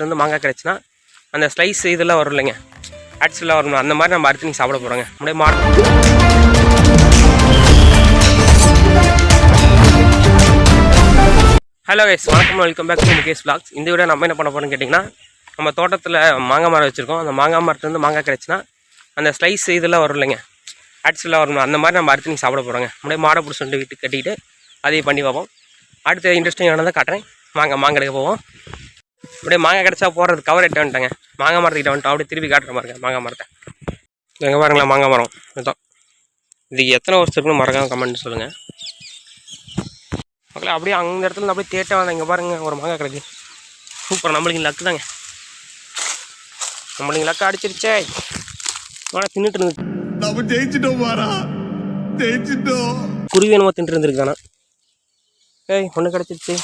மரத்துலேருந்து மாங்காய் கிடச்சுன்னா அந்த ஸ்லைஸ் இதெல்லாம் வரும் இல்லைங்க. ஆட்ஸ்லாம் வரணும் அந்த மாதிரி நம்ம அடுத்து நீங்கள் சாப்பிட போகிறோங்க அப்படியே மாடு. ஹலோ கைஸ் வணக்கம். Welcome back to Mukesh vlogs இந்த வீடியோ நம்ம என்ன பண்ண போகிறோம்னு கேட்டிங்கன்னா நம்ம தோட்டத்தில் மாங்காய் மரம் வச்சுருக்கோம். அந்த மாங்காய் மரத்துலேருந்து மாங்காய் கிடச்சுன்னா அந்த ஸ்லைஸ் இதெல்லாம் வரும் இல்லைங்க. ஆட்ஸ்லாம் வரணும் அந்த மாதிரி நம்ம அடுத்து நீங்கள் சாப்பிட போகிறோங்க அப்படியே மாடை பிடிச்சி வந்து வீட்டுக்கு கட்டிக்கிட்டு அதையும் பண்ணி பார்ப்போம். அடுத்த இன்ட்ரெஸ்டிங்கானதை காட்டுறேன். மாங்காய் மாங்காய் எடுக்க போவோம். அப்படியே மாங்காய் கிடச்சா போடுறது கவர் எட்ட வந்துட்டாங்க. மாங்காய் மரத்துக்கிட்ட வந்துட்டோம். அப்படியே திருப்பி காட்டுற மாதிரி மாங்காய் மரத்தை. எங்கே பாருங்களேன் மாங்காய் மரம். இதுதான் இதுக்கு எத்தனை வருஷம் இருக்குன்னு மறக்காம கமெண்ட் சொல்லுங்கள் மக்களே அப்படியே அந்த இடத்துல அப்படியே தேட்ட வந்தேன். இங்கே பாருங்க ஒரு மாங்காய் கிடக்கு. சூப்பர். நம்மளுக்கு லக்கு தாங்க. நம்மளுக்கு லக்கு அடிச்சிருச்சே. ஆனால் தின்னுட்டு இருந்து. நம்ம ஜெயிச்சிட்டோம் மாறா. ஜெயிச்சிட்டோம். குருவி என்னமோ தின்ட்டு இருந்திருக்கு தானே ஏய் ஒன்று கிடச்சிருச்சு.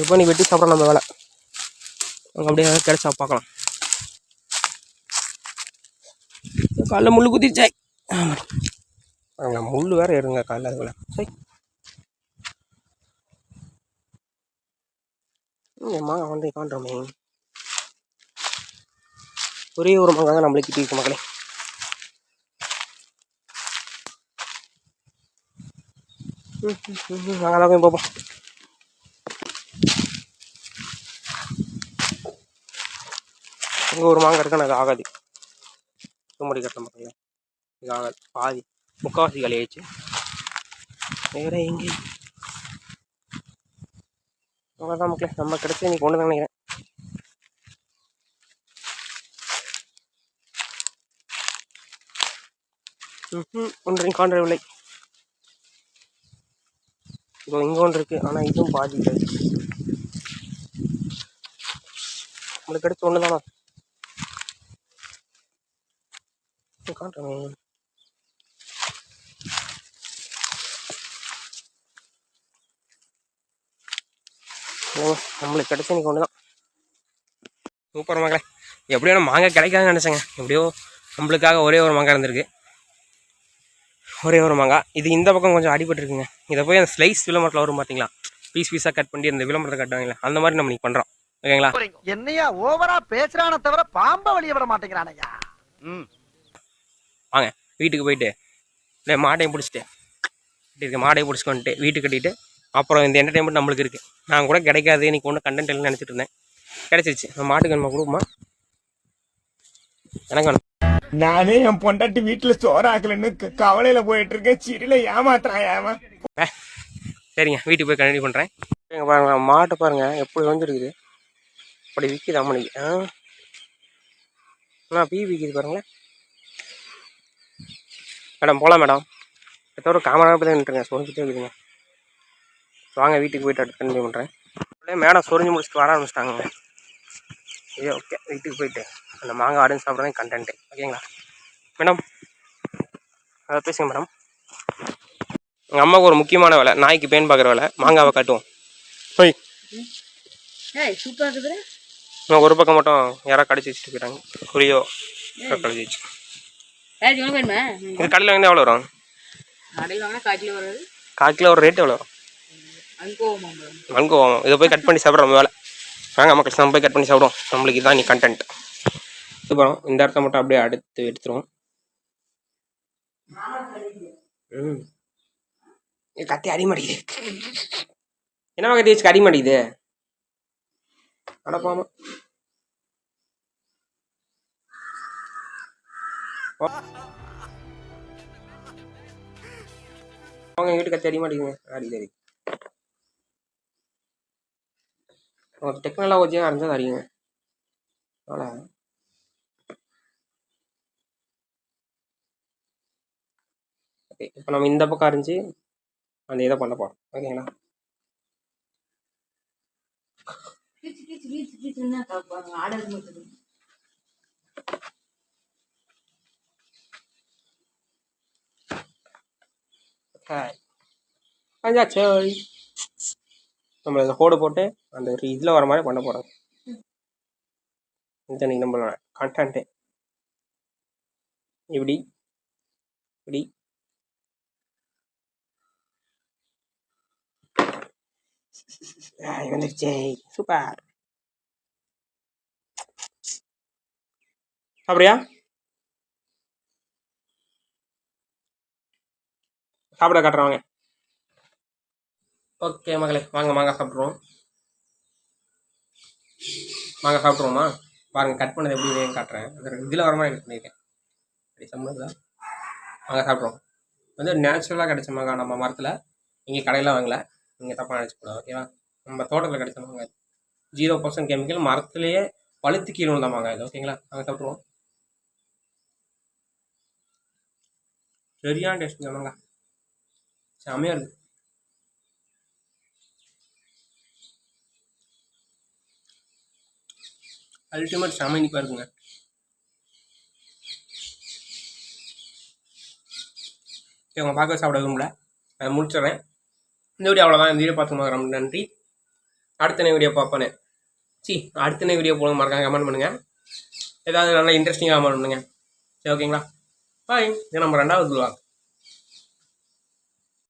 இப்போ நீ வெட்டி சாப்பிட்ற நம்ம வேலை. அங்கே அப்படியே கிடச்சா பார்க்கலாம். காலைல முள் குத்திருச்சே அங்கே முள் வேற ஏறுங்க காலைல அதுக்குள்ள. சரி. மாங்காய் வந்து காண்றோமே ஒரே ஒரு மாங்காய் தான் நம்மளுக்கு கிட்டி இருக்கு மக்களே. நாங்கள் போய் பார்ப்போம் இங்கே ஒரு மாங்காய் இருக்குன்னு அது ஆகாது. கும்படி கட்ட மக்களே இது ஆகாது. பாதி முக்கால்வாசி காலி ஆயிடுச்சு வேற எங்கே அவ்வளோதான் மக்களே. நம்ம கிடச்சி நீ கொண்டு தான் நினைக்கிறேன். ஒன்றையும் ஒன்றையும் காண்டவில்லை இதோ இங்கே ஒன்று இருக்குது ஆனால் இதுவும் பாதி. நம்மளுக்கு கிடைச்ச ஒன்று தானா காட்டுறேன் நம்மளுக்கு கிடைச்ச இன்னைக்கு ஒன்று தான் சூப்பர் மங்களே எப்படியோ நம்ம மாங்காய் கிடைக்காதுன்னு நினச்சேங்க. எப்படியோ நம்மளுக்காக ஒரே ஒரு மாங்காய் இருந்திருக்கு. ஒரே ஒரு மாங்காய். இது இந்த பக்கம் கொஞ்சம் அடிபட்டுருக்குங்க. இதை போய் அந்த ஸ்லைஸ் விளம்பரத்தில் வரும் பார்த்தீங்களா பீஸ் பீஸாக கட் பண்ணி அந்த விளம்பரத்தை கட்டுவாங்களே அந்த மாதிரி நம்ம இன்னைக்கு பண்ணுறோம் ஓகேங்களா? என்னையா ஓவரா பேசுறான தவிர பாம்ப வெளிய விட வாங்க வீட்டுக்கு போயிட்டு இல்லை மாட்டையும் பிடிச்சிட்டு இருக்க மாடையும் வந்துட்டு வீட்டுக்கு கட்டிட்டு அப்புறம் இந்த என்டர்டைன்மெண்ட் நம்மளுக்கு இருக்குது நான் கூட கிடைக்காது இன்னைக்கு ஒன்றும் கண்டென்ட் இல்லைன்னு நினச்சிட்டு இருந்தேன். கிடைச்சிருச்சு. நம்ம மாட்டுக்கு நம்ம கொடுக்குமா எனக்கு வேணும். நானே என் பொண்டாட்டி வீட்டுல சோறாக்கலன்னு கவலையில போயிட்டு இருக்கேன். சிறில ஏமாத்துறான் ஏமா. சரிங்க வீட்டுக்கு போய் கண்டினியூ பண்ணுறேன் எங்க பாருங்க மாட்டை பாருங்க எப்படி வந்துருக்குது. அப்படி விற்கிது அம்மனிக்கு. ஆ பீ விற்கிது பாருங்களேன். மேடம் போகலாம் மேடம். எத்தோ ஒரு காமராக போய் நின்றுங்க சொரிஞ்சிட்டே இருக்குதுங்க வாங்க வீட்டுக்கு போயிட்டு அடுத்து கண்டினியூ பண்ணுறேன் மேடம் சொரிஞ்சு முடிச்சுட்டு வர ஆரம்பிச்சிட்டாங்க. ஐயோ ஓகே வீட்டுக்கு போயிட்டு. அந்த மாங்காய் ஆடுன்னு சாப்பிட்றதே கண்டென்ட்டு ஓகேங்களா? மேடம் அதை பேசுங்க மேடம். எங்கள் அம்மாவுக்கு ஒரு முக்கியமான வேலை. நாய்க்கு பேன் பார்க்குற வேலை. மாங்காவை காட்டுவோம். போய். ஒரு பக்கம் மட்டும் யாராவது கடிச்சு வச்சுட்டு போயிட்டாங்க. குறியோ கடிச்சு வச்சு. இது கடையில் வந்து எவ்வளோ வரும்? கடையில் வாங்கினா கால் கிலோ வராது. கால் கிலோ ஒரு ரேட் எவ்வளோ வங்குவோம் இதை போய் கட் பண்ணி சாப்பிட்ற நம்ம வேலை. வாங்க மக்கள் நம்ம போய் கட் பண்ணி சாப்பிடுவோம். நம்மளுக்கு இதான் நீ கண்டென்ட் அப்புறம் இந்த இடத்த மட்டும் அப்படியே அடுத்து எடுத்துருவோம். ம். இது கத்தி அடிமடிக்குது என்னவா கத்தி வச்சு அடிமடிக்குது அடப்பாமா அவங்க வீட்டு கத்தி மாட்டேங்குது அடி சரி ஒரு டெக்னாலஜியாக இருந்தால் அறியுங்க. அதனால் ஓகே இப்போ நம்ம இந்த பக்கம் அறிஞ்சு அந்த இதை பண்ண போகிறோம் ஓகேங்களா கீச்சு கீச்சு ஹாய் அஞ்சாச்சோய் நம்ம இந்த கோடு போட்டு அந்த ஒரு இதில் வர மாதிரி பண்ண போகிறோம் இது அன்றைக்கி நம்மளோட கண்டென்ட்டு இப்படி இப்படி. வந்துருச்சே. சூப்பர். அப்படியா? சாப்பிட காட்டுறேன் வாங்க ஓகே மகளே வாங்க மாங்காய் சாப்பிட்ருவோம் மாங்காய் சாப்பிட்ருவோமா பாருங்கள் கட் பண்ணது எப்படி காட்டுறேன். அது இதில் வர மாதிரி பண்ணியிருக்கேன். அப்படி சம்பளத்தில் மாங்காய் சாப்பிட்ருவோம் வந்து நேச்சுரலாக கிடைச்ச மாங்காய் நம்ம மரத்தில் இங்கே கடையில் வாங்கல. நீங்கள் தப்பாக நினச்சிக்கூடாது ஓகேவா நம்ம தோட்டத்தில் கிடைச்ச மாங்காய். ஜீரோ பர்சன்ட் கெமிக்கல் மரத்துலேயே பழுத்து கீழே தான் மாங்காய் இது ஓகேங்களா நாங்கள் சாப்பிட்ருவோம் சரியான டேஸ்ட் மாங்காய். செமையாக இருக்குது அல்டிமேட் செம இனிப்பாக இருக்குங்க. சரி உங்க பார்க்க சாப்பிட விரும்பல. நான் முடிச்சிடுறேன். இந்த வீடியோ அவ்வளோதான் இந்த வீடியோ பார்த்து ரொம்ப நன்றி. அடுத்த வீடியோ பார்ப்பேன் சி அடுத்த வீடியோ போக மறக்காம கமெண்ட் பண்ணுங்கள் ஏதாவது நல்லா இன்ட்ரெஸ்டிங்காக கமெண்ட் பண்ணுங்கள் சரி ஓகேங்களா? பாய் இது நம்ம ரெண்டாவது vlog.